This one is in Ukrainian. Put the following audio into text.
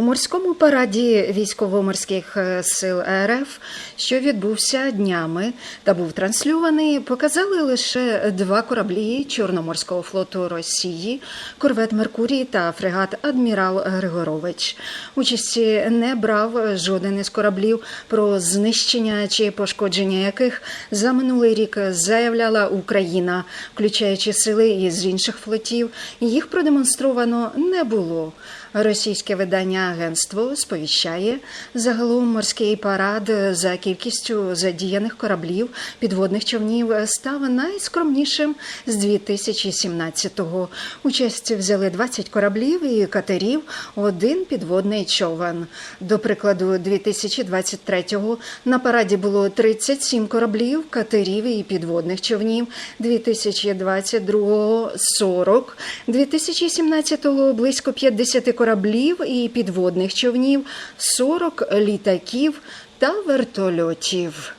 У морському параді військово-морських е, сил РФ, що відбувся днями та був трансльований, показали лише два кораблі Чорноморського флоту Росії, корвет Меркурій та фрегат Адмірал Григорович. Участі не брав жоден із кораблів, про знищення чи пошкодження яких за минулий рік заявляла Україна, включаючи сили із інших флотів. Їх продемонстровано не було. Російське видання агентство сповіщає загалом морський парад за кількістю задіяних кораблів підводних човнів став найскромнішим з 2017-го. Участь взяли 20 кораблів і катерів, один підводний човен. До прикладу, 2023-го на параді було 37 кораблів, катерів і підводних човнів. 2022-го – 40, 2017-го – близько 50 кораблів і підводних човнів, 40 літаків та вертольотів.